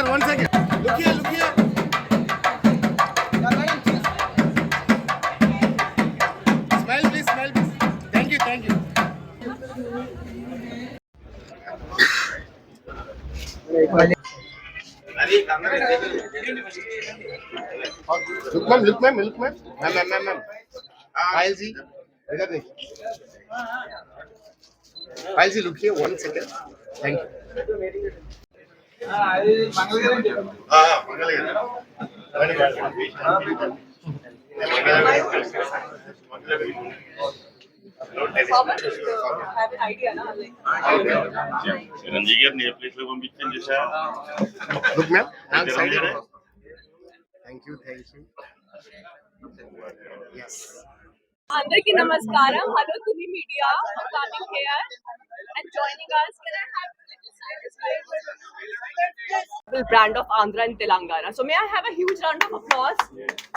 sir, one second. Look here, look here. Smile, please, smile, please. Thank you, thank you. Look, ma'am, look, ma'am, look, ma'am. Ma'am, ma'am, ma'am, ma'am. I'll see. इधर देख I'll see, look here, one second. Thank Chiranjeevi గారిని ఏ place లో పంపించాను చూసా Look, ma'am. I'm side. Thank you, thank you. Yes. అందరికీ నమస్కారం hello Tuni media coming here and joining us can i have brand of andhra and telangana so may i have a huge round of applause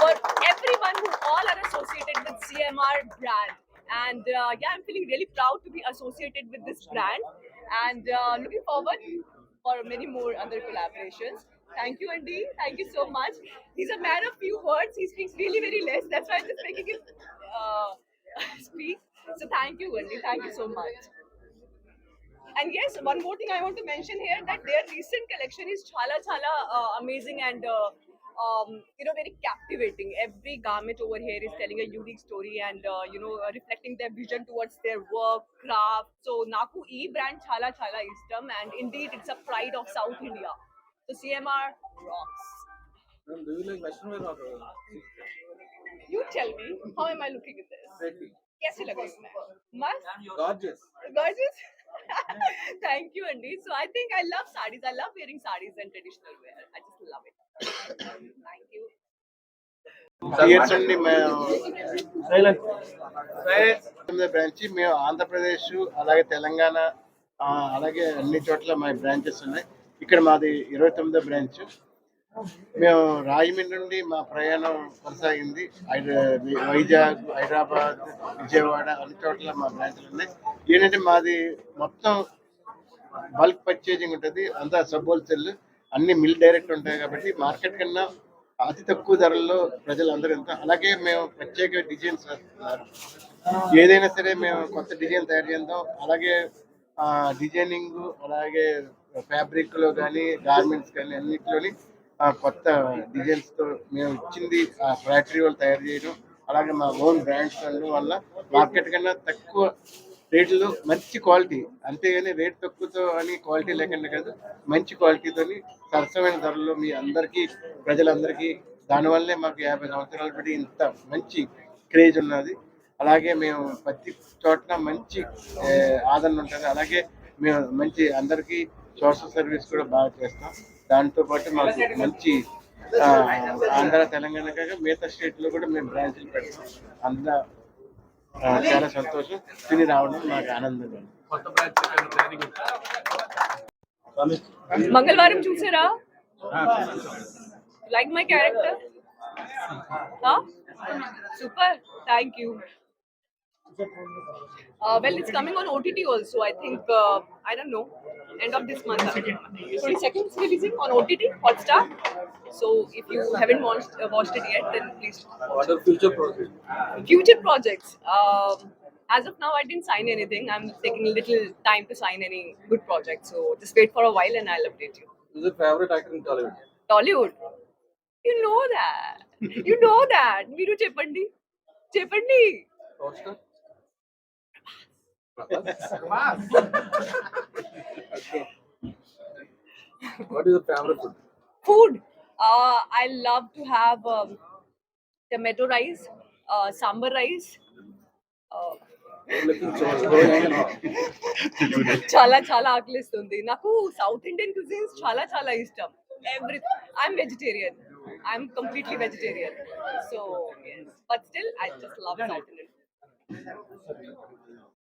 for everyone who all are associated with cmr brand and uh, yeah i'm feeling really proud to be associated with this brand and uh, looking forward for many more other collaborations Thank you, Andy. Thank you so much. He's a man of few words. He speaks really very less. That's why I'm just making him uh, speak. So thank you, Andy. Thank you so much. And yes, one more thing I want to mention here that their recent collection is chala chala uh, amazing and uh, um, you know very captivating. Every garment over here is telling a unique story and uh, you know uh, reflecting their vision towards their work, craft. So Naku E brand chala chala istam and indeed it's a pride of South India. So CMR rocks. Ma'am, do you like Western wear or uh, You tell me, how am I looking at this? pretty? कैसे लग रही हूँ मैं मस्त Gorgeous. gorgeous Thank you Andy so I think I love sarees I love wearing sarees and traditional wear I just love it thank you years నుండి మేము తొమ్మిది branch మేము ఆంధ్రప్రదేశ్ అలాగే తెలంగాణ ఆ, అలాగే అన్ని చోట్ల మా బ్రాంచెస్ ఉన్నాయి ఇక్కడ మాది ఇరవై తొమ్మిదో బ్రాంచ్ మేము రాజమండ్రి నుండి మా ప్రయాణం కొనసాగింది. వైజాగ్ హైదరాబాద్ విజయవాడ అన్ని చోట్ల మా బ్రాంచ్లు ఉన్నాయి. ఏంటంటే మాది మొత్తం బల్క్ పర్చేజింగ్ ఉంటుంది. అంతా సబ్ హోల్సేల్ అన్ని మిల్ డైరెక్ట్ ఉంటాయి కాబట్టి మార్కెట్ కన్నా అతి తక్కువ ధరల్లో ప్రజలందరూ ఎంత అలాగే మేము ప్రత్యేక డిజైన్స్ ఏదైనా సరే మేము కొత్త డిజైన్ తయారు చేద్దాం. అలాగే డిజైనింగ్ అలాగే ఫ్యాబ్రిక్లో కానీ గార్మెంట్స్ కానీ అన్నిటిలోని ఆ, కొత్త డిజైన్స్తో మేము ఇచ్చింది ఆ ఫ్యాక్టరీ వాళ్ళు తయారు చేయడం అలాగే మా ఓన్ బ్రాండ్స్ ఉండడం వల్ల మార్కెట్ కన్నా తక్కువ రేట్లో మంచి క్వాలిటీ అంతేగాని రేట్ తక్కువతో అని క్వాలిటీ లేకుండా కాదు మంచి క్వాలిటీతోని సరసమైన ధరల్లో మీ అందరికీ ప్రజలందరికీ దానివల్లే మాకు యాభై సంవత్సరాలు బట్టి ఇంత మంచి క్రేజ్ ఉన్నది. అలాగే మేము ప్రతి చోట్ల మంచి ఆదరణ ఉంటుంది. అలాగే మేము మంచి అందరికీ సోషల్ సర్వీస్ కూడా బాగా చేస్తాం. దాంతో పాటు మాకు మంచి ఆంధ్ర తెలంగాణ కాక మిగతా స్టేట్లో కూడా మేము బ్రాంచ్లు పెడతాం. అందులో చాలా సంతోషం. తిని రావడం నాకు ఆనందంగా మంగళవారం చూసారా? Like my character super thank you you. Uh, well it's coming on ott also i think uh, i don't know. end of this month. 22nd is uh, releasing on OTT, Hotstar. So if you haven't watched, uh, watched it yet, then please. What are future projects? Future projects. Um, as of now, I didn't sign anything. I'm taking a little time to sign any good project. So just wait for a while and I'll update you. Who's your favorite actor in Tollywood? Tollywood. You know that. you know that. Meeru Chepandi. Chepandi. Rockstar? Prabhas. Prabhas. Oscar? what is your favorite food? Food. Uh, I love to have um, tomato rice, uh, sambar rice. Uh, You're looking so so చాలా చాలా ఆకలిస్తుంది నాకు south Indian cuisines చాలా చాలా ఇష్టం every I'm vegetarian I'm completely vegetarian so but still I just love South Indian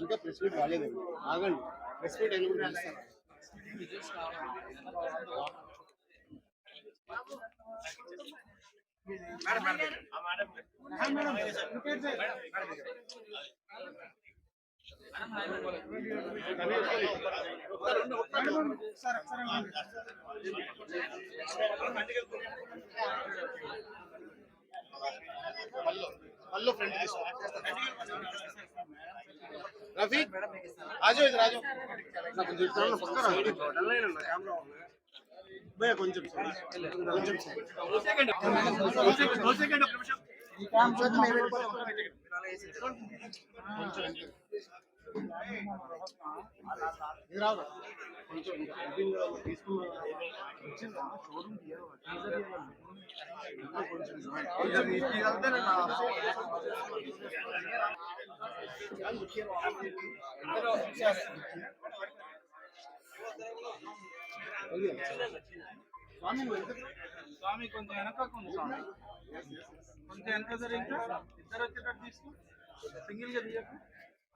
ఇంకా press meet రాలేదండి ఆగండి. ప్రెస్ మీట్ పిలుస్తాను. పళ్ళు ఫ్రంట్ తీసుకో. రఫీ? రాజు ఇది రాజు. కొంచెం రా, పక్కన కొంచెం. స్వామి కొంచెం వెనక స్వామి కొంచెం వెనకకు స్వామి. కొంచెం వెనక ఇంకా? ఇద్దరు వచ్చేటట్టు తీసుకో. సింగిల్గా తీయకు.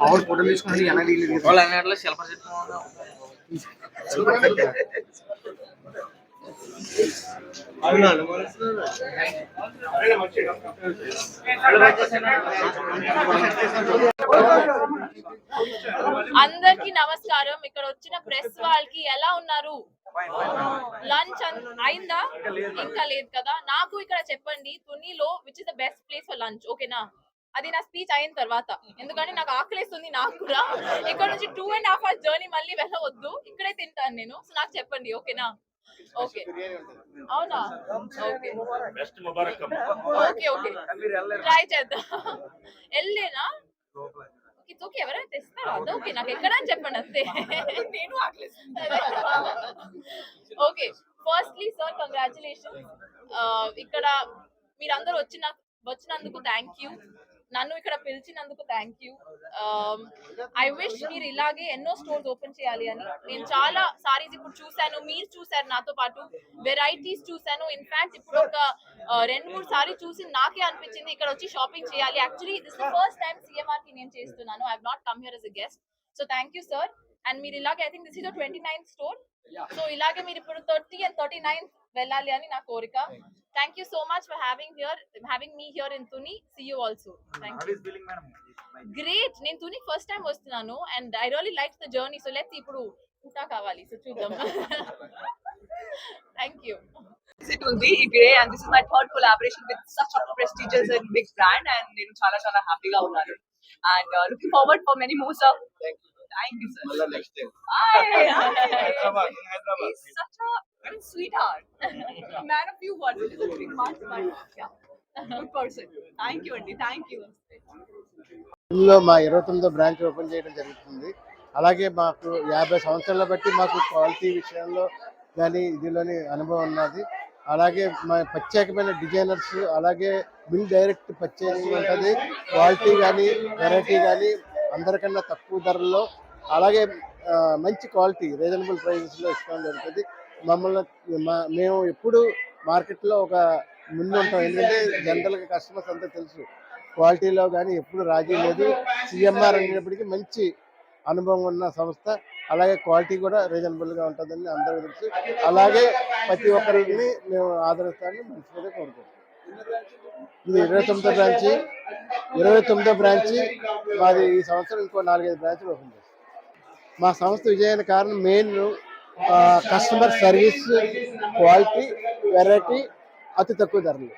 और फोटो में इसको नहीं आना ली ली और అందరికి నమస్కారం. ఇక్కడ వచ్చిన ప్రెస్ వాళ్ళకి ఎలా ఉన్నారు? లంచ్ అయిందా? ఇంకా లేదు కదా. నాకు ఇక్కడ చెప్పండి తునిలో which is the best place for lunch ఓకేనా అది నా స్పీచ్ అయిన తర్వాత. ఎందుకంటే నాకు ఆకలిస్తుంది నాకు కూడా. ఇక్కడ నుంచి two and half hours journey మళ్ళీ వెళ్ళవద్దు. ఇక్కడే తింటాను నేను. సో నాకు చెప్పండి ఓకేనా ఓకే. అవునా? ఓకే. బెస్ట్ ముబారక్ అమ్మ ఓకే ఓకే. ట్రై చేద్దాం. వెళ్ళేనా? ఇట్స్ ఓకే ఎవరైనా తెస్తారా? అది ఓకే నాకు ఎక్కడ అని చెప్పండి అంతే. నేను ఓకే. ఫస్ట్లీ సార్ కంగ్రాచులేషన్ ఇక్కడ మీరందరూ వచ్చిన వచ్చినందుకు థ్యాంక్ యూ నన్ను ఇక్కడ పిలిచినందుకు థ్యాంక్ యూ ఐ విష్ మీరు ఇలాగే ఎన్నో స్టోర్స్ ఓపెన్ చేయాలి అని. నేను చాలా సారీస్ ఇప్పుడు చూశాను మీరు చూశారు నాతో పాటు వెరైటీస్ చూశాను. ఇన్ఫాక్ట్ ఇప్పుడు ఒక ఆ, రెండు మూడు సారీ చూసి నాకే అనిపించింది ఇక్కడ వచ్చి షాపింగ్ చేయాలి. యాక్చువల్లీ దిస్ ఫస్ట్ టైం సిఎంఆర్కి నేను చేస్తున్నాను. I not come here as a guest so thank you sir and మీరు ఇలాగే I think this is twenty nine store so ఇలాగే మీరు ఇప్పుడు థర్టీ అండ్ థర్టీ నైన్ వెళ్ళాలి అని నా కోరిక. Thank you so much for having here having me here in Tuni see you also thank you great నేను తుని ఫస్ట్ టైం వస్తున్నాను and I really like the journey so let's ఇప్పుడు Utah కావాలి so చూద్దాం thank you It will be Grey and this is my third collaboration with such a prestigious and big brand and నేను చాలా చాలా హ్యాపీగా ఉన్నాను and uh, looking forward for many more stuff. Thank you, sir. Hi. He's such a I mean, sweetheart, man of few words. He's a big part, but yeah, good person. Thank you, Andy. Thank you. ఇందులో మా ఇరవై తొమ్మిదో branch open చేయడం జరుగుతుంది అలాగే మాకు యాభై సంవత్సరాల బట్టి మాకు క్వాలిటీ విషయంలో కానీ ఇదిలోని అనుభవం ఉన్నది అలాగే మా ప్రత్యేకమైన డిజైనర్స్ అలాగే బిల్ డైరెక్ట్ పర్చేసింగ్ ఉంటుంది క్వాలిటీ కానీ వెరైటీ కానీ అందరికన్నా తక్కువ ధరల్లో అలాగే మంచి క్వాలిటీ రీజనబుల్ ప్రైజెస్లో ఇష్టం జరుగుతుంది మమ్మల్ని మా మేము ఎప్పుడు మార్కెట్లో ఒక ముందు ఉంటాం. ఎందుకంటే జనరల్గా కస్టమర్స్ అంతా తెలుసు. క్వాలిటీలో కానీ ఎప్పుడు రాజీ లేదు. సిఎంఆర్ అనేటప్పటికీ మంచి అనుభవం ఉన్న సంస్థ. అలాగే క్వాలిటీ కూడా రీజనబుల్గా ఉంటుందని అందరూ తెలుసు. అలాగే ప్రతి ఒక్కరిని మేము ఆదరిస్తామని మంచిగా కోరుకుంటున్నాం. ఇది ఇరవై తొమ్మిదో బ్రాంచి. ఇరవై తొమ్మిదో బ్రాంచి. మాది ఈ సంవత్సరం ఇంకో నాలుగైదు బ్రాంచ్లు ఓపెన్ చేస్తాం. మా సంస్థ విజయానికి కారణం main customer service quality variety అతి తక్కువ ధరలు.